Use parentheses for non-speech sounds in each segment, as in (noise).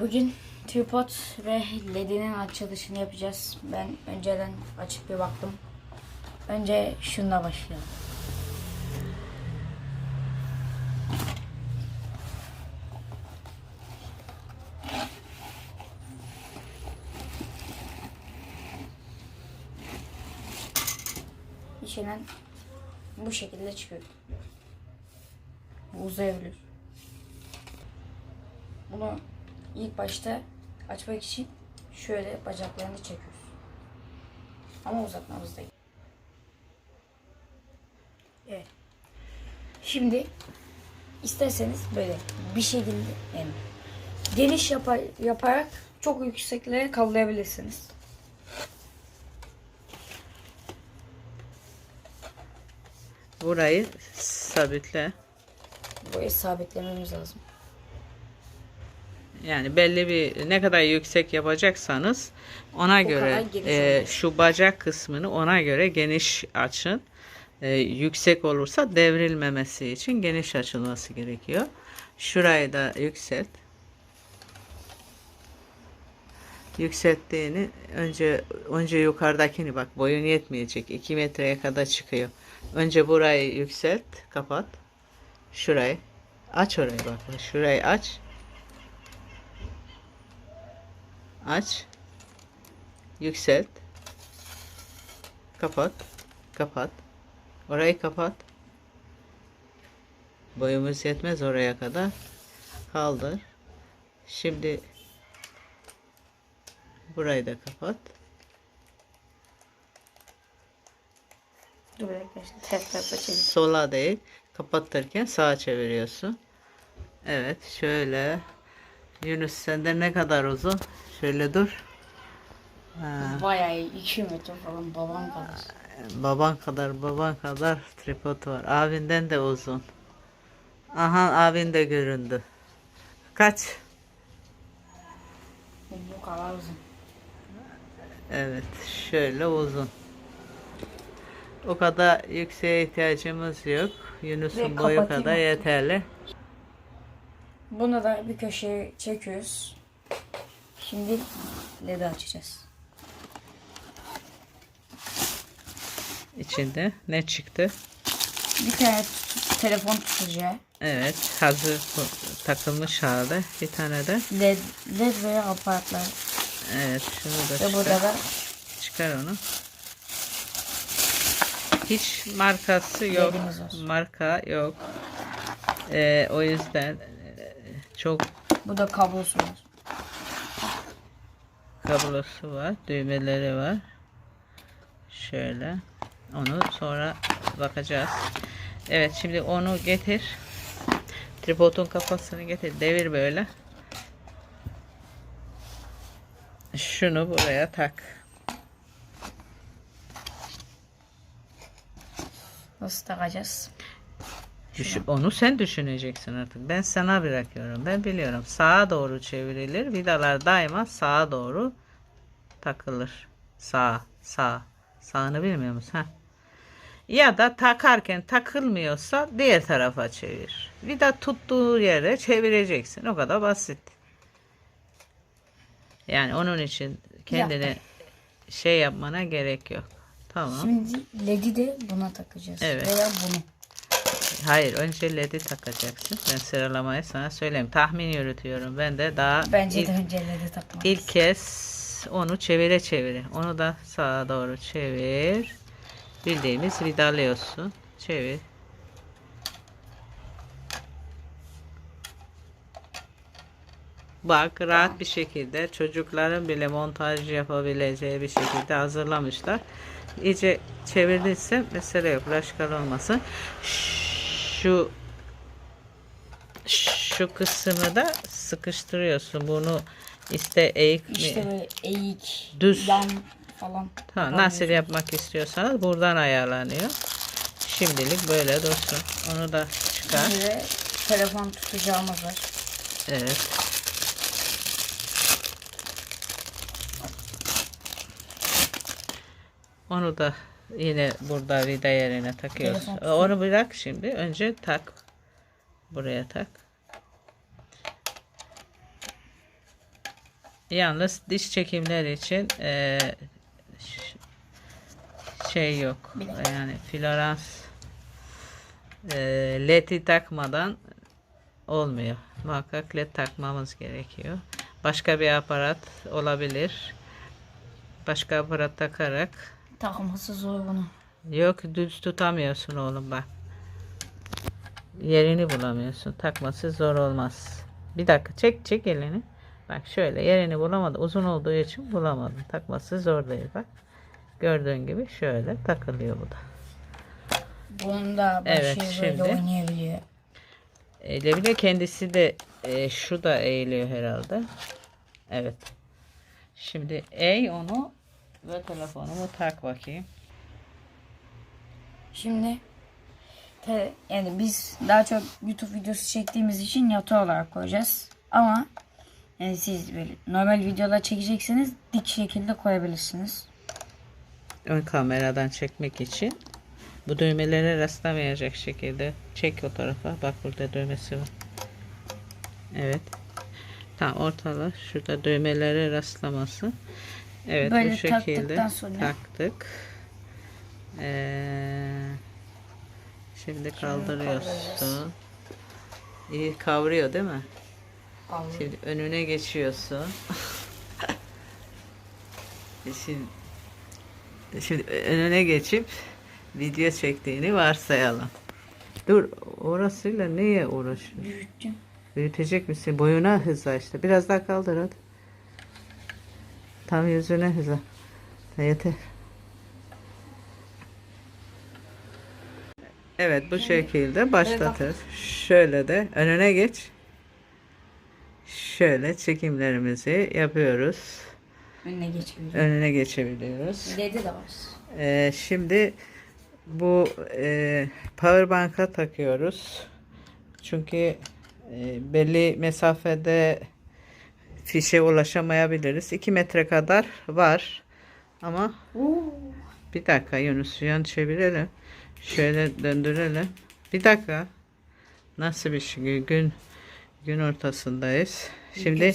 Bugün tripod ve ledinin açılışını yapacağız. Ben önceden açıp bir baktım. Önce şununla başlayalım. İçinden bu şekilde çıkıyor. Uzayabilir. Bunu ilk başta açmak için şöyle bacaklarını çekiyoruz. Ama uzatmamız değil. Evet. Şimdi isterseniz böyle bir şekilde yani geniş yapar, yaparak çok yükseklere kavlayabilirsiniz. Burayı sabitle. Burayı sabitlememiz lazım. Yani belli bir ne kadar yüksek yapacaksanız ona göre kadar geniş e, şu bacak kısmını ona göre geniş açın. E, yüksek olursa devrilmemesi için geniş açılması gerekiyor. Şurayı da yükselt. Yükselttiğini önce önce yukarıdakini bak boyun yetmeyecek. 2 metreye kadar çıkıyor. Önce burayı yükselt, kapat. Şurayı aç orayı bak. Şurayı aç. Aç. Yükselt. Kapat. Kapat. Orayı kapat. Boyumuz yetmez oraya kadar. Kaldır. Şimdi burayı da kapat. Dur. Sola değil. Kapatırken sağa çeviriyorsun. Evet. Şöyle. Yunus sende ne kadar uzun? Şöyle dur. Ha. Bayağı 2 metre falan babam kadar. Baban kadar baban kadar tripod var. Abinden de uzun. Aha abin de göründü. Kaç? Bu kadar uzun. Evet şöyle uzun. O kadar yükseğe ihtiyacımız yok. Yunus'un boyu kadar yeterli. Bunu da bir köşeye çekiyoruz. Şimdi ledi açacağız. İçinde ne çıktı? Bir tane tut- telefon tutacağı, Evet hazır bu- takılmış halde. Bir tane de led, led ve aparatlar evet şunu da ve burada çıkar, da çıkar onu. Hiç markası yok. Marka yok. Ee, o yüzden çok bu da kablosu var. kablosu var, düğmeleri var. Şöyle. Onu sonra bakacağız. Evet şimdi onu getir. Tripodun kafasını getir. Devir böyle. Şunu buraya tak. Nasıl takacağız? Düşün, onu sen düşüneceksin artık. Ben sana bırakıyorum. Ben biliyorum. Sağa doğru çevrilir. Vidalar daima sağa doğru takılır. Sağ, sağ. Sağını bilmiyor musun? Ha? Ya da takarken takılmıyorsa diğer tarafa çevir. Vida tuttuğu yere çevireceksin. O kadar basit. Yani onun için kendine şey yapmana gerek yok. Tamam. Şimdi ledi de buna takacağız. Evet. Veya bunu. Hayır önce led'i takacaksın. Ben sıralamayı sana söyleyeyim. Tahmin yürütüyorum. Ben de daha Bence ilk, de önce ledi takmak. ilk kez onu çevire çevire. Onu da sağa doğru çevir. Bildiğimiz vidalıyorsun. Çevir. Bak rahat bir şekilde çocukların bile montaj yapabileceği bir şekilde hazırlamışlar. İyice çevirdiyse mesele yok. Laşkal olmasın. Şu şu kısmı da sıkıştırıyorsun. Bunu iste eğik mi? İşte böyle eğik, Düz. yan falan. Tamam, nasıl yapmak istiyorsanız buradan ayarlanıyor. Şimdilik böyle dursun. Onu da çıkar. De telefon tutacağımız var. Evet. Onu da yine burada vida yerine takıyoruz. Telefon Onu bırak şimdi. Önce tak. Buraya tak. Yalnız diş çekimleri için e, şey yok. Yani Florans e, ledi takmadan olmuyor. Muhakkak led takmamız gerekiyor. Başka bir aparat olabilir. Başka aparat takarak Takması zor bunu. yok düz tutamıyorsun oğlum bak. Yerini bulamıyorsun. Takması zor olmaz. Bir dakika çek çek elini. Bak şöyle yerini bulamadım. Uzun olduğu için bulamadım. Takması zor değil bak. Gördüğün gibi şöyle takılıyor bu da. Bunun da başı Evet, böyle şimdi- oynayabiliyor. Eğilebilir kendisi de e, şu da eğiliyor herhalde. Evet. Şimdi eğ onu ve telefonumu tak bakayım. Şimdi te- yani biz daha çok YouTube videosu çektiğimiz için yatı olarak koyacağız. Ama yani siz böyle normal videolar çekecekseniz dik şekilde koyabilirsiniz. Ön kameradan çekmek için bu düğmelere rastlamayacak şekilde çek o tarafa. Bak burada düğmesi var. Evet. Tam ortalar. Şurada düğmelere rastlaması. Evet Böyle bu şekilde sonra- taktık. Ee, şimdi kaldırıyorsun. İyi kavruyor değil mi? Şimdi önüne geçiyorsun. (laughs) şimdi, şimdi önüne geçip video çektiğini varsayalım. Dur orasıyla neye uğraşıyorsun? Büyüttüm. Büyütecek misin? Boyuna hızla işte. Biraz daha kaldır hadi. Tam yüzüne hızla. Yeter. Evet bu şekilde başlatır. Şöyle de önüne geç. Şöyle çekimlerimizi yapıyoruz. Önüne geçebiliyor. Önüne geçebiliyoruz. Dedi de var. Ee, şimdi bu e, power bank'a takıyoruz. Çünkü e, belli mesafede fişe ulaşamayabiliriz. 2 metre kadar var. Ama bir dakika Yunus yan çevirelim. Şöyle döndürelim. Bir dakika. Nasıl bir şey? Gün gün ortasındayız. Şimdi.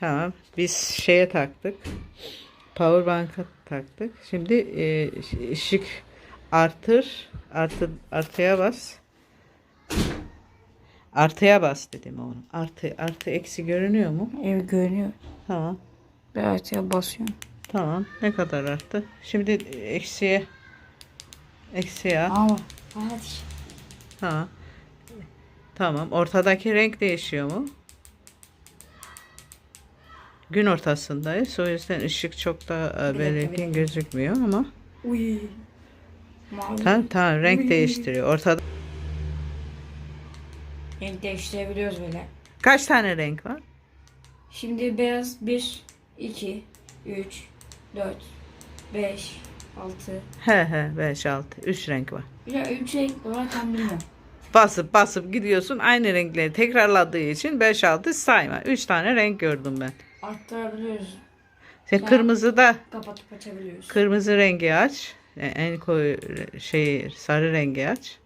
Tamam. Biz şeye taktık. Power bank'a taktık. Şimdi e, ışık artır. Artı, artıya bas. Artıya bas dedim oğlum. Artı, artı eksi görünüyor mu? Ev görünüyor. Tamam. Evet ya basıyorum. Tamam. Ne kadar arttı? Şimdi eksiye eksiye al. Ama hadi. Tamam. Tamam. Ortadaki renk değişiyor mu? Gün ortasındayız. O yüzden ışık çok da e, belirgin gözükmüyor ama Uy. Tamam tamam renk Uy. değiştiriyor. Ortada Renk değiştirebiliyoruz böyle. kaç tane renk var? Şimdi beyaz 1, 2, 3, 4, 5, 6. He he 5 6 3 renk var. Ya 3 renk var tam bilmiyorum. Basıp basıp gidiyorsun aynı renkleri tekrarladığı için 5 6 sayma. 3 tane renk gördüm ben. Arttırabiliyoruz. Sen Ya. kırmızı da Kapatıp açabiliyoruz. kırmızı rengi aç. E, En koyu şey sarı rengi aç.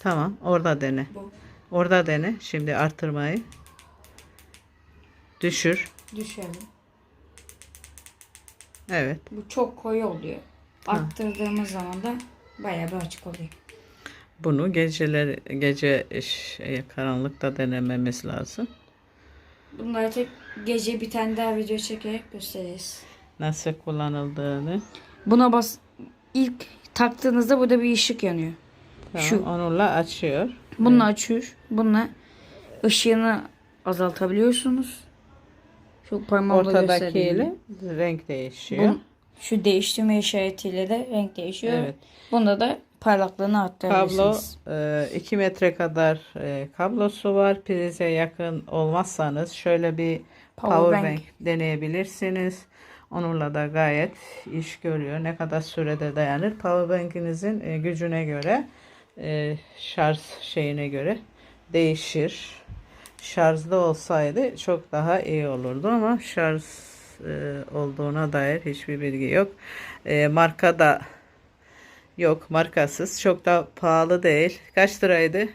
Tamam orada dene. Bu Orada dene. Şimdi artırmayı. Düşür. düşelim. Evet. Bu çok koyu oluyor. Arttırdığımız zaman da bayağı bir açık oluyor. Bunu geceler gece şey, karanlıkta denememiz lazım. Bunları tek gece bir tane daha video çekerek gösteririz. Nasıl kullanıldığını. Buna bas ilk taktığınızda burada bir ışık yanıyor. Tamam, Şu. onunla açıyor. Bununla açıyor. Bununla ışığını azaltabiliyorsunuz. Şu parmağımla Ortadakiyle renk değişiyor. Bu, şu değiştirme işaretiyle de renk değişiyor. Evet. Bunda da parlaklığını Kablo arttırabilirsiniz. 2 metre kadar e, kablosu var. Prize yakın olmazsanız şöyle bir Power power, bank. bank. deneyebilirsiniz. Onunla da gayet iş görüyor. Ne kadar sürede dayanır? Power bank'inizin e, gücüne göre e, şarj şeyine göre değişir. Şarjlı olsaydı çok daha iyi olurdu ama şarj e, olduğuna dair hiçbir bilgi yok. E, marka da yok markasız. Çok da pahalı değil. Kaç liraydı?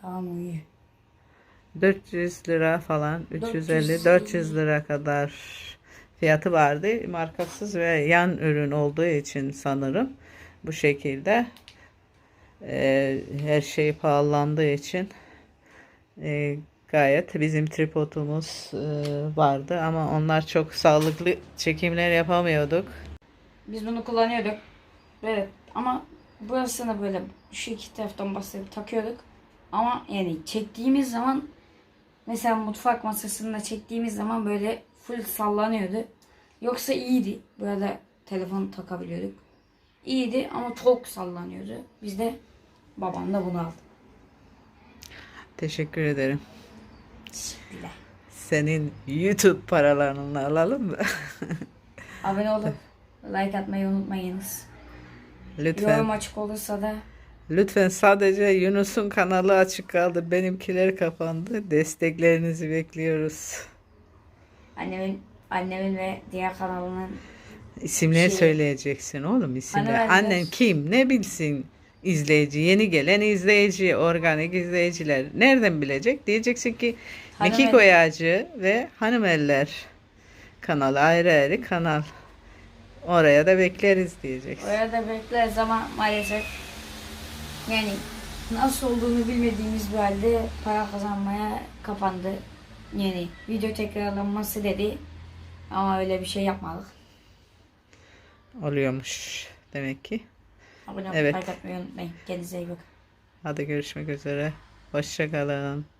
Tamam iyi. 400 lira falan 350 400 400 lira kadar fiyatı vardı. Markasız ve yan ürün olduğu için sanırım bu şekilde e, her şey pahalandığı için e, gayet bizim tripodumuz e, vardı ama onlar çok sağlıklı çekimler yapamıyorduk. Biz bunu kullanıyorduk. Evet ama burasını böyle şu iki taraftan bastırıp takıyorduk. Ama yani çektiğimiz zaman mesela mutfak masasında çektiğimiz zaman böyle full sallanıyordu. Yoksa iyiydi. Burada telefon takabiliyorduk. İyiydi ama çok sallanıyordu. Biz de babam da bunu aldı. Teşekkür ederim. Teşekkürler. Senin YouTube paralarını alalım mı? (laughs) Abone olup like atmayı unutmayınız. Lütfen. Yorum açık olursa da Lütfen sadece Yunus'un kanalı açık kaldı. Benimkiler kapandı. Desteklerinizi bekliyoruz. annemin annemin ve diğer kanalının İsimleri Şey- söyleyeceksin oğlum de- Annen kim? Ne bilsin izleyici? Yeni gelen izleyici, organik izleyiciler. Nereden bilecek? Diyeceksin ki Hanım Mekik el- Oyacı ve Hanımeller kanalı ayrı ayrı kanal. Oraya da bekleriz diyeceksin. Oraya da bekleriz ama maalesef yani nasıl olduğunu bilmediğimiz bir halde para kazanmaya kapandı. Yani video tekrarlanması dedi ama öyle bir şey yapmadık. Oluyormuş demek ki. Abone olup Evet. like atmayı unutmayın. Kendinize iyi bakın. Hadi görüşmek üzere. Hoşçakalın.